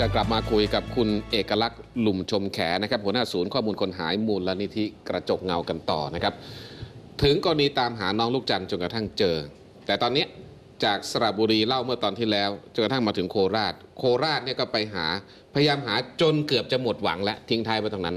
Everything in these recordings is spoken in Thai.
จะกลับมาคุยกับคุณเอกลักษณ์หลุมชมแขนะครับหัวหน้าศูนย์ข้อมูลคนหายมูลลนิธิกระจกเงากันต่อนะครับ ถึงกรณีตามหาน้องลูกจันทร์จนกระทั่งเจอ แต่ตอนนี้จากสระบุรีเล่าเมื่อตอนที่แล้วจนกระทั่งมาถึงโคราช โคราชเนี่ยก็ไปหาพยายามหาจนเกือบจะหมดหวังแล้วทิ้งท้ายไว้ตรงนั้น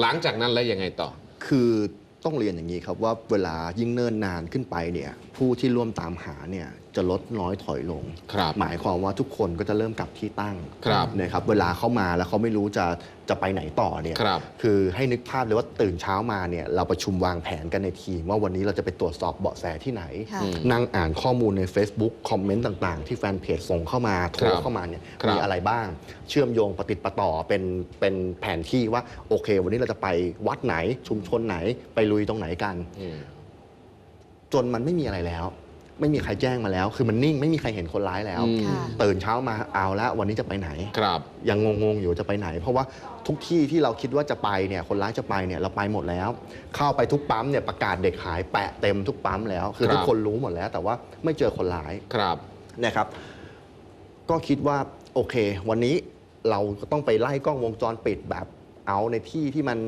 หลังจากนั้นแล้วยังไงต่อ คือ ต้องเรียนอย่างนี้ครับว่าเวลายิ่งเนิ่นนานขึ้นไปเนี่ยผู้ที่ร่วมตามหาเนี่ยจะลดน้อยถอยลงครับหมายความว่าทุกคนก็จะเริ่มกลับที่ตั้งครับนะครับเวลาเขามาแล้วเขาไม่รู้จะ จะไปไหนต่อเนี่ยครับคือให้นึกภาพเลยว่าตื่นเช้ามาเนี่ยเราประชุมวางแผนกันในทีม ว่าวันนี้เราจะไปตรวจสอบเบาะแสที่ไหนค่ะอืมนั่งอ่านข้อมูลใน Facebook คอมเมนต์ต่างๆ ที่แฟนเพจส่งเข้ามาโทรครับเข้ามาเนี่ยครับมีอะไรบ้าง เชื่อมโยงปฏิดประต่อเป็นเป็นแผนที่ว่าโอเค วันนี้เราจะไปวัดไหนชุมชนไหนไปลุยตรงไหนกันอืมจนมันไม่มีอะไรแล้ว ไม่มีใครแจ้งมาแล้ว คือมันนิ่งไม่มีใครเห็นคนร้ายแล้ว อืม ค่ะ ตื่นเช้ามาเอาแล้ววันนี้จะไปไหน ครับ ยังงงๆอยู่จะไปไหน เพราะว่าทุกที่ที่เราคิดว่าจะไปเนี่ยคนร้ายจะไปเนี่ยเราไปหมดแล้ว เข้าไปทุกปั๊มเนี่ยประกาศเด็กหายแปะเต็มทุกปั๊มแล้ว คือครับทุกคนรู้หมดแล้ว แต่ว่าไม่เจอคนร้าย ครับ นะครับ ก็คิดว่าโอเค วันนี้เราก็ต้องไปไล่กล้องวงจรปิดแบบเอาในที่ที่มัน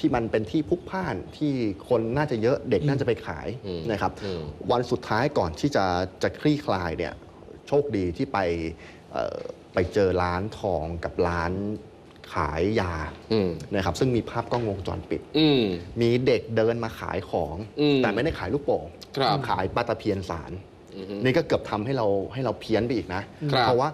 ที่มันเป็นที่พลุกพล่านที่คนน่าจะเยอะเด็กน่าจะไปขายอืมนะครับอืมวันสุดท้ายก่อนที่จะจะคลี่คลายเนี่ยโชคดีที่ไปเอ่อไปเจอร้านทองกับร้านขายยาอืมนะครับซึ่งมีภาพกล้องวงจรปิดอืมมีเด็กเดินมาขายของอืมแต่ไม่ได้ขายลูกโป่งครับขายปลาตะเพียนสารอือฮึนี่ก็เกือบทำให้เราให้เราเพี้ยนไปอีกนะครับเพราะว่า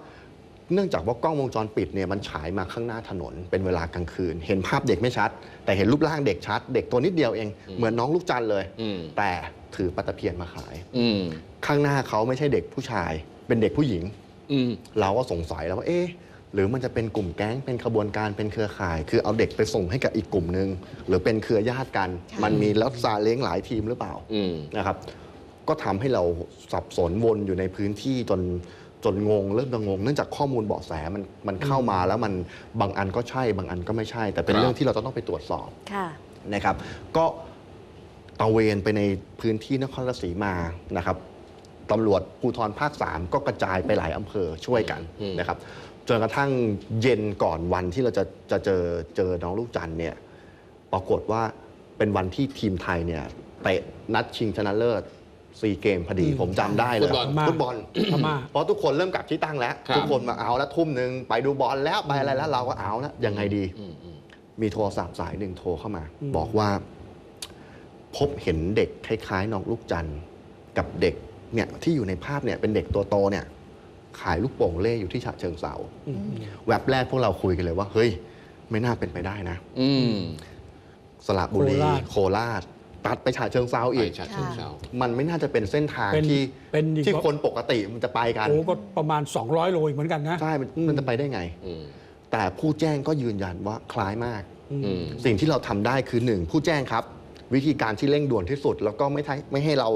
เนื่องจากว่ากล้องวงจรปิดเนี่ยมันฉายมาข้างหน้าถนน เป็นเวลากลางคืน เห็นภาพเด็กไม่ชัด แต่เห็นรูปร่างเด็กชัด เด็กตัวนิดเดียวเอง เหมือนน้องลูกจันทร์เลย อืมแต่ถือปลาตะเพียนมาขาย อืมข้างหน้าเขาไม่ใช่เด็กผู้ชาย เป็นเด็กผู้หญิง อืม เราก็สงสัยแล้วว่าเอ๊ะหรือมันจะเป็นกลุ่มแก๊งเป็นขบวนการเป็นเครือข่าย คือเอาเด็กไปส่งให้กับอีกกลุ่มหนึ่งหรือเป็นเครือญาติกันค่ะมันมีแล้วซาเล้งหลายทีมหรือเปล่าอืม นะครับ ก็ทำให้เราสับสนวนอยู่ในพื้นที่จน จนงงเริ่มจะงงเนื่องจากข้อมูลเบาะแสมันมันเข้ามาแล้วมันบางอันก็ใช่บางอันก็ไม่ใช่ แต่เป็นครับเรื่องที่เราต้องไปตรวจสอบค่ะนะครับก็ตระเวนไปในพื้นที่นครราชสีมานะครับตำรวจภูธรภาค 3 ก็กระจายไปหลายอำเภอช่วยกันอืมนะครับจนกระทั่งเย็นก่อนวันที่เราจะจะเจอเจอน้องลูกจันทร์เนี่ยปรากฏว่าเป็นวันที่ทีมไทยเนี่ยเตะนัดชิงชนะเลิศ ซีเกมพอดีอืมผมจำได้เลยฟุตบอล ฟุตบอล พม่า เพราะทุกคนเริ่มกลับที่ตั้งแล้ว ครับ ทุกคนมาเอาแล้วทุ่มหนึ่งไปดูบอลแล้วไปอะไรแล้วเราก็เอาแล้วยังไงดี อืมอืมมีโทรศัพท์สายหนึ่งโทรเข้ามา อืม บอกว่า พบเห็นเด็กคล้ายๆน้องลูกจันทร์กับเด็กเนี่ยที่อยู่ในภาพเนี่ยเป็นเด็กตัวโตเนี่ย ขายลูกโป่งเล่อยู่ที่ฉะเชิงเซาอืมแวบแรกพวกเราคุยกันเลยว่า เฮ้ย ไม่น่าเป็นไปได้นะ อืมสระบุรีโคราชโคราช ตัดไปฉะเชิงเซาไปอีกชัดเชิงเซามันไม่น่าจะเป็นเส้นทางเป็นที่เป็นอีก ที่คนปกติมันจะไปกัน โอ้ก็ประมาณ 200 โลอีกเหมือนกันนะใช่มันมันจะไปได้ไง อืมแต่ผู้แจ้งก็ยืนยันว่าคล้ายมาก อืม อืม สิ่งที่เราทำได้คือหนึ่งผู้แจ้งครับ วิธีการที่เร่งด่วนที่สุด แล้วก็ไม่ให้ไม่ให้เรา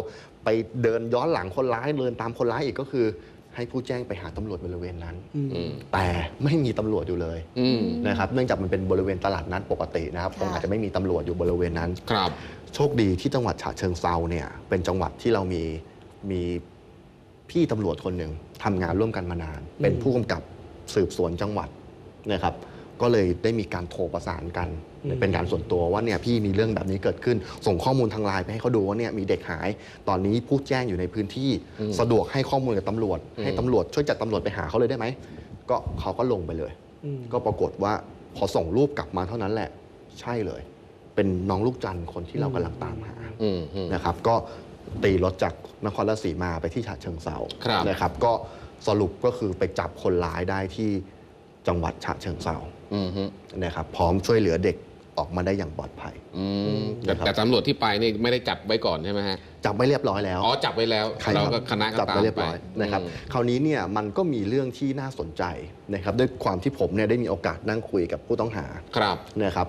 ไปเดินย้อนหลังคนร้ายเดินตามคนร้ายอีกก็คือ ให้ผู้แจ้งไปหาตำรวจบริเวณนั้น อืม อืมแต่ไม่มีตำรวจอยู่เลยอืมนะครับเนื่องจากมันเป็นบริเวณตลาดนัดปกตินะครับค่ะคงอาจจะไม่มีตำรวจอยู่บริเวณนั้น ครับ โชคดีที่จังหวัดฉะเชิงเซาเนี่ยเป็นจังหวัดที่เรามีมีพี่ตำรวจคนหนึ่งทำงานร่วมกันมานาน เป็นผู้กำกับสืบสวนจังหวัดนะครับ ก็เลยได้มีการโทรประสานกันอืมเป็นการส่วนตัวว่าเนี่ยพี่มีเรื่องแบบนี้เกิดขึ้น ส่งข้อมูลทางไลน์ไปให้เขาดูว่าเนี่ยมีเด็กหาย ตอนนี้ผู้แจ้งอยู่ในพื้นที่อืมสะดวกให้ข้อมูลกับตำรวจอืมให้ตำรวจช่วยจัดตำรวจไปหาเขาเลยได้ไหมก็เขาก็ลงไปเลยอืมก็ปรากฏว่าพอส่งรูปกลับมาเท่านั้นแหละ ใช่เลย เป็นน้องลูกจันทร์คนที่เรากำลังตามหาอืมอืม นะครับ ก็ตีรถจากนครราชสีมาไปที่ฉะเชิงเซาครับ นะครับ ก็สรุปก็คือไปจับคนร้ายได้ที่จังหวัดฉะเชิงเซาอืมฮึนะครับ พร้อมช่วยเหลือเด็กออกมาได้อย่างปลอดภัย อืมแต่นะครับ แต่ตำรวจที่ไปนี่ไม่ได้จับไว้ก่อนใช่ไหมฮะจับไว้เรียบร้อยแล้ว อ๋อจับไว้แล้วใช่เราครับก็คณะก็จับตามไว้เรียบไปร้อยนะครับ อืม คราวนี้เนี่ยมันก็มีเรื่องที่น่าสนใจนะครับ ด้วยความที่ผมเนี่ยได้มีโอกาสนั่งคุยกับผู้ต้องหาครับ นะครับ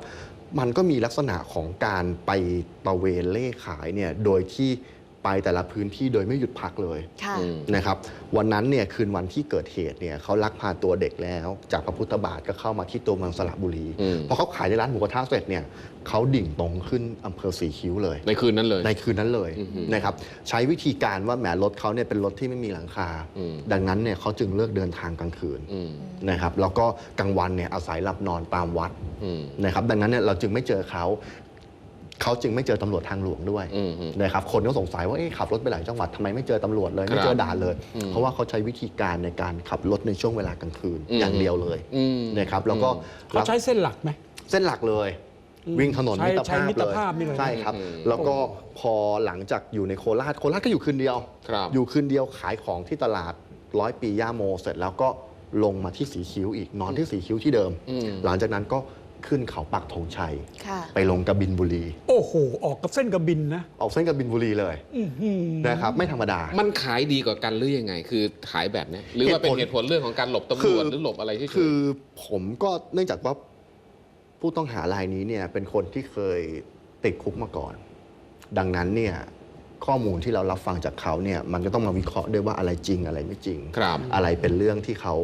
มันก็มีลักษณะของการไปตระเวนเล่ขายเนี่ยโดยที่ ไปแต่ละพื้นที่โดยไม่หยุดพักเลยค่ะอืมนะครับวันนั้นเนี่ยคืนวันที่เกิดเหตุเนี่ยเขาลักพาตัวเด็กแล้ว จากพระพุทธบาทก็เข้ามาที่ตัวเมืองสระบุรีอืม พอเขาขายในร้านหมูกระทะเสร็จเนี่ยเขาดิ่งตรงขึ้นอำเภอสีคิ้วเลย ในคืนนั้นเลย ในคืนนั้นเลยอือหือนะครับใช้วิธีการว่าแหมรถเขาเนี่ยเป็นรถที่ไม่มีหลังคา อืม ดังนั้นเนี่ยเขาจึงเลือกเดินทางกลางคืนอืมนะครับแล้วก็กลางวันเนี่ยอาศัยหลับนอนตามวัด อืม นะครับดังนั้นเนี่ยเราจึงไม่เจอเขา เขาจึงไม่เจอตำรวจทางหลวงด้วยอืมอืมนะครับคนก็สงสัยว่าเอ๊ะขับรถไปหลายจังหวัดทำไมไม่เจอตำรวจเลยไม่เจอด่านเลยอืมเพราะว่าเขาใช้วิธีการในการขับรถในช่วงเวลากลางคืนอืมอย่างเดียวเลยอืมนะครับแล้วก็เขาใช้เส้นหลักไหมเส้นหลักเลยอืมวิ่งถนนใช้มิตรใช้ภาพมิตรเลยภาพนี่เลยใช่ครับอืมแล้วก็พอหลังจากอยู่ในโคราชโคราชก็อยู่คืนเดียวครับอยู่คืนเดียวขายของที่ตลาดร้อยปีย่าโม เสร็จแล้วก็ลงมาที่สีคิ้วอีกนอนที่สีคิ้วที่เดิมอืมหลังจากนั้นก็ ขึ้นเขาปักธงชัย ค่ะไปลงกบินบุรี โอ้โห ออกกับเส้นกระบินนะออกเส้นกบินบุรีเลยอื้อหือ นะครับไม่ธรรมดา มันขายดีกว่ากันหรือยังไง คือขายแบบเนี้ยหรือว่าเป็นเหตุผลเรื่องของการหลบตำรวจหรือหลบอะไรที่คือผมก็เนื่องจากว่าผู้ต้องหารายนี้เนี่ยเป็นคนที่เคยติดคุกมาก่อน ดังนั้นเนี่ยข้อมูลที่เรารับฟังจากเขาเนี่ยมันก็ต้องมาวิเคราะห์ด้วยว่าอะไรจริงอะไรไม่จริง ครับ อะไรเป็นเรื่องที่เขา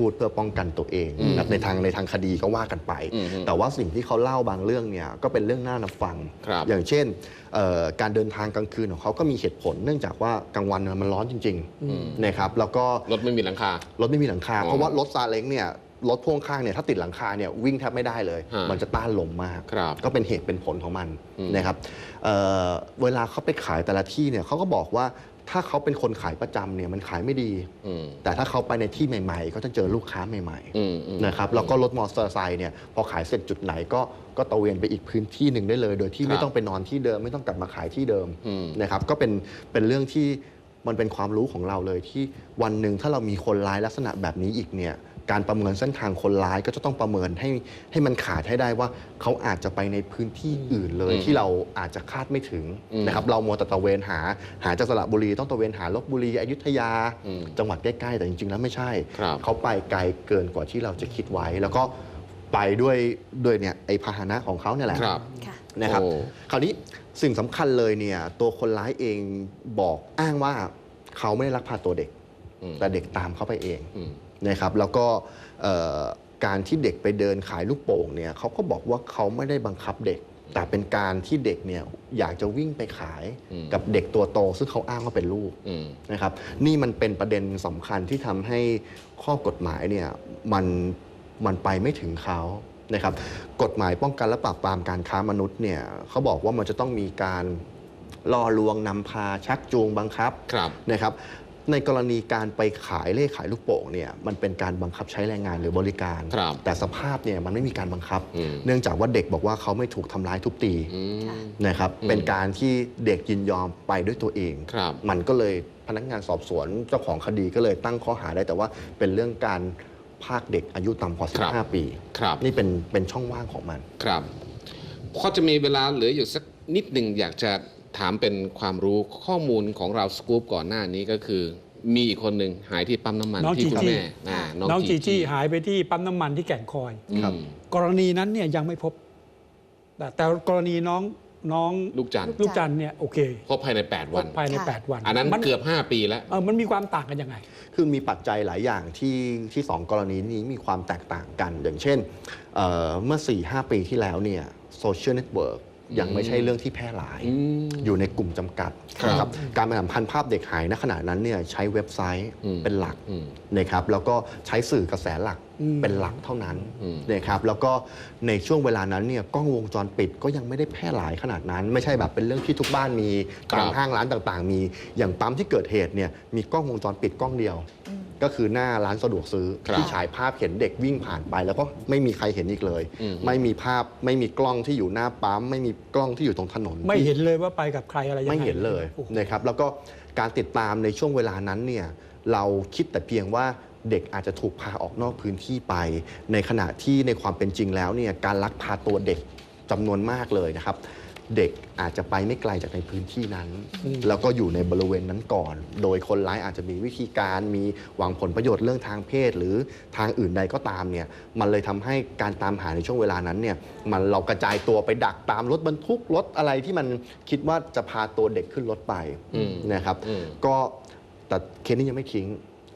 พูดเพื่อป้องกันตัวเองอืมนะครับในทางในทางคดีก็ว่ากันไปอืมแต่ว่าสิ่งที่เขาเล่าบางเรื่องเนี่ยก็เป็นเรื่องน่านับฟังครับอย่างเช่นเอ่อการเดินทางกลางคืนของเขาก็มีเหตุผล เนื่องจากว่ากลางวันมันร้อนจริงอืมๆนะครับแล้วก็รถไม่มีหลังคารถไม่มีหลังคาอ๋อเพราะว่ารถซาเล้งเนี่ยรถพ่วงข้างเนี่ยถ้าติดหลังคาเนี่ยวิ่งแทบไม่ได้เลยฮะมันจะต้านลมมากครับก็เป็นเหตุเป็นผลของมันอืมนะครับเอ่อเวลาเขาไปขายแต่ละที่เนี่ยเขาก็บอกว่า ถ้าเขาเป็นคนขายประจำเนี่ยมันขายไม่ดี อืม แต่ถ้าเขาไปในที่ใหม่ๆ ก็จะเจอลูกค้าใหม่อืมอืม ๆนะครับแล้วก็รถมอเตอร์ไซค์เนี่ยพอขายเสร็จจุดไหนก็ก็ตระเวนไปอีกพื้นที่หนึ่งได้เลย โดยที่ครับไม่ต้องไปนอนที่เดิมไม่ต้องกลับมาขายที่เดิมอืม นะครับก็เป็นเป็นเรื่องที่มันเป็นความรู้ของเราเลยที่วันหนึ่งถ้าเรามีคนร้ายลักษณะแบบนี้อีกเนี่ย การประเมินเส้นทางคนร้ายก็จะต้องประเมินให้ให้มันขาดให้ได้ว่าเขาอาจจะไปในพื้นที่อื่นเลยอืมที่เราอาจจะคาดไม่ถึงอืมนะครับเรามัวแต่ตระเวนหาหาจากสระบุรีต้องตระเวนหาลบบุรีอยุธยาอืมจังหวัดใกล้ๆ แต่จริงๆแล้วไม่ใช่ครับเขาไปไกลเกินกว่าที่เราจะคิดไว้แล้วก็ไปด้วยด้วยเนี่ยไอพาหนะของเขาเนี่ยแหละครับค่ะนะครับโอ้คราวนี้สิ่งสำคัญเลยเนี่ยตัวคนร้ายเองบอกอ้างว่าเขาไม่ได้ลักพาตัวเด็กอืม แต่เด็กตามเขาไปเองอืมนะครับแล้วก็เอ่อการที่เด็กไปเดินขายลูกโป่งเนี่ยเขาก็บอกว่าเขาไม่ได้บังคับเด็ก แต่เป็นการที่เด็กเนี่ยอยากจะวิ่งไปขายอืมกับเด็กตัวโต ซึ่งเขาอ้างว่าเป็นลูกอืมนะครับนี่มันเป็นประเด็นสำคัญที่ทำให้ข้อกฎหมายเนี่ยมันมันไปไม่ถึงเขานะครับกฎหมายป้องกันและปราบปรามการค้ามนุษย์เนี่ยเขาบอกว่ามันจะต้องมีการล่อลวงนำพาชักจูงบังคับครับนะครับ ในกรณีการไปขายเลขขายลูกโป่งเนี่ยมันเป็นการบังคับใช้แรงงานหรือบริการ ครับแต่สภาพเนี่ยมันไม่มีการบังคับ อืมเนื่องจากว่าเด็กบอกว่าเขาไม่ถูกทำร้ายทุบตีอืมค่ะนะครับอืมเป็นการที่เด็กยินยอมไปด้วยตัวเอง ครับ มันก็เลยพนักงานสอบสวนเจ้าของคดีก็เลยตั้งข้อหาได้แต่ว่าเป็นเรื่องการพรากเด็กอายุต่ำกว่าครับ 15 ปี ครับ นี่เป็นเป็นช่องว่างของมัน ครับพอจะมีเวลาเหลืออยู่สักนิดหนึ่งอยากจะ ถามเป็นความรู้ข้อมูลของเราสกู๊ปก่อนหน้านี้ก็คือ มีอีกคนหนึ่งหายที่ปั๊มน้ำมันน้องที่คุณจีจี้ แม่อ่าน้องจีจี้หายไปที่ปั๊มน้ำมันที่แก่งคอย ครับ อืมกรณีนั้นเนี่ยยังไม่พบ แต่แต่กรณีน้องน้องลูกจันทร์ลูกจันทร์เนี่ยโอเคพบภายใน8วันภายใน ค่ะ 8 วันอันนั้นมัเกือบ 5 ปีแล้ว เออมันมีความต่างกันยังไง คือมีปัจจัยหลายอย่างที่ที่สองกรณีนี้มีความแตกต่างกัน อย่างเช่นเอ่อเมื่อ 4-5 ปีที่แล้วเนี่ยโซเชียลเน็ตเวิร์ก ยังไม่ใช่เรื่องที่แพร่หลายอืมอยู่ในกลุ่มจำกัดครับนะครับการประชาสัมพันธ์ภาพเด็กหายณขณะนั้นเนี่ยใช้เว็บไซต์อืมเป็นหลักอืมนะครับแล้วก็ใช้สื่อกระแสหลักอืมเป็นหลักเท่านั้นอืมนะครับแล้วก็ในช่วงเวลานั้นเนี่ยกล้องวงจรปิดก็ยังไม่ได้แพร่หลายขนาดนั้น ไม่ใช่แบบเป็นเรื่องที่ทุกบ้านมีครับตามห้างร้านต่างๆ มีอย่างปั๊มที่เกิดเหตุเนี่ยมีกล้องวงจรปิดกล้องเดียวอืม ก็คือหน้าร้านสะดวกซื้อครับที่ฉายภาพเห็นเด็กวิ่งผ่านไป แล้วก็ไม่มีใครเห็นอีกเลยอืมไม่มีภาพไม่มีกล้องที่อยู่หน้าปั๊มไม่มีกล้องที่อยู่ตรงถนน ไม่เห็นเลยว่าไปกับใครอะไรยังไงไม่เห็นเลยโอ้โหนะครับแล้วก็การติดตามในช่วงเวลานั้นเนี่ยเราคิดแต่เพียงว่าเด็กอาจจะถูกพาออกนอกพื้นที่ไป ในขณะที่ในความเป็นจริงแล้วเนี่ยการลักพาตัวเด็กจำนวนมากเลยนะครับ เด็กอาจจะไปไม่ไกลจากในพื้นที่นั้นอืมแล้วก็อยู่ในบริเวณนั้นก่อน โดยคนร้ายอาจจะมีวิธีการมีหวังผลประโยชน์เรื่องทางเพศ หรือทางอื่นใดก็ตามเนี่ยมันเลยทำให้การตามหาในช่วงเวลานั้นเนี่ยมันเรากระจายตัวไปดักตามรถบรรทุกรถอะไรที่มันคิดว่าจะพาตัวเด็กขึ้นรถไปอืมนะครับอืมก็แต่เคสนี้ยังไม่ทิ้ง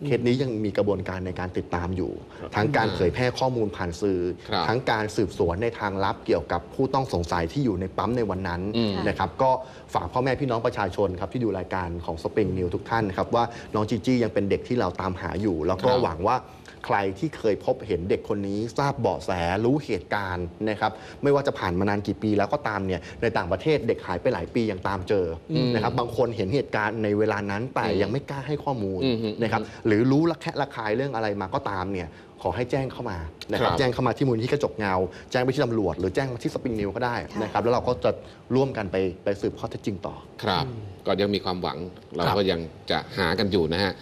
เคสนี้ยังมีกระบวนการในการติดตามอยู่ ทั้งการเผยแพร่ข้อมูลผ่านสื่อครับทั้งการสืบสวนในทางลับเกี่ยวกับผู้ต้องสงสัยที่อยู่ในปั๊มในวันนั้นอืมนะครับก็ฝากพ่อแม่พี่น้องประชาชนครับที่ดูรายการของสปริงนิวทุกท่านนะครับว่าน้องจีจี้ยังเป็นเด็กที่เราตามหาอยู่ แล้วก็ครับหวังว่า ใครที่เคยพบเห็นเด็กคนนี้ทราบเบาะแสรู้เหตุการณ์นะครับไม่ว่าจะผ่านมานานกี่ปีแล้วก็ตามเนี่ยในต่างประเทศเด็กหายไปหลายปียังตามเจออมนะครับบางคนเห็นเหตุการณ์ในเวลานั้นแต่อืมยังไม่กล้าให้ข้อมูลอืมฮึนะครับหรือรู้ละแคะระคายเรื่องอะไรมาก็ตามเนี่ยขอให้แจ้งเข้ามานะครับครับแจ้งเข้ามาที่มูลที่กระจกเงา แจ้งไปที่ตำรวจ หรือแจ้งมาที่สปริงนิวก็ได้ค่ะนะครับแล้วเราก็จะร่วมกันไปไปสืบข้อเท็จจริงต่อครับ ก็ยังมีความหวังเราครับก็ยังจะหากันอยู่นะฮะ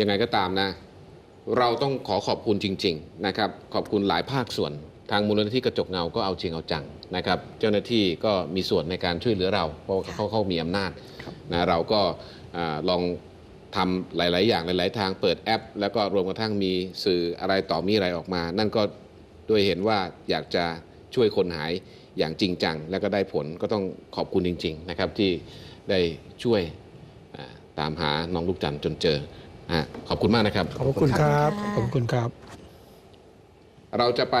ยังไงก็ตามนะ เราต้องขอขอบคุณจริง ๆ นะครับ ขอบคุณหลายภาคส่วน ทางมูลนิธิกระจกเงาก็เอาจริงเอาจังนะครับ เจ้าหน้าที่ก็มีส่วนในการช่วยเหลือเรา เพราะว่าเขาเขามีอำนาจนะเราก็อ่าลองทำหลาย ๆ อย่างหลาย ๆ ทางเปิดแอป แล้วก็รวมกระทั่งมีสื่ออะไรต่อมีอะไรออกมา นั่นก็ด้วยเห็นว่าอยากจะช่วยคนหายอย่างจริงจัง แล้วก็ได้ผลก็ต้องขอบคุณจริง ๆ นะครับที่ได้ช่วยอ่าตามหาน้องลูกจันทร์จนเจอนะฮะ ขอบคุณมากนะครับ ขอบพระคุณครับขอบคุณค่ะขอบคุณครับ เราจะไป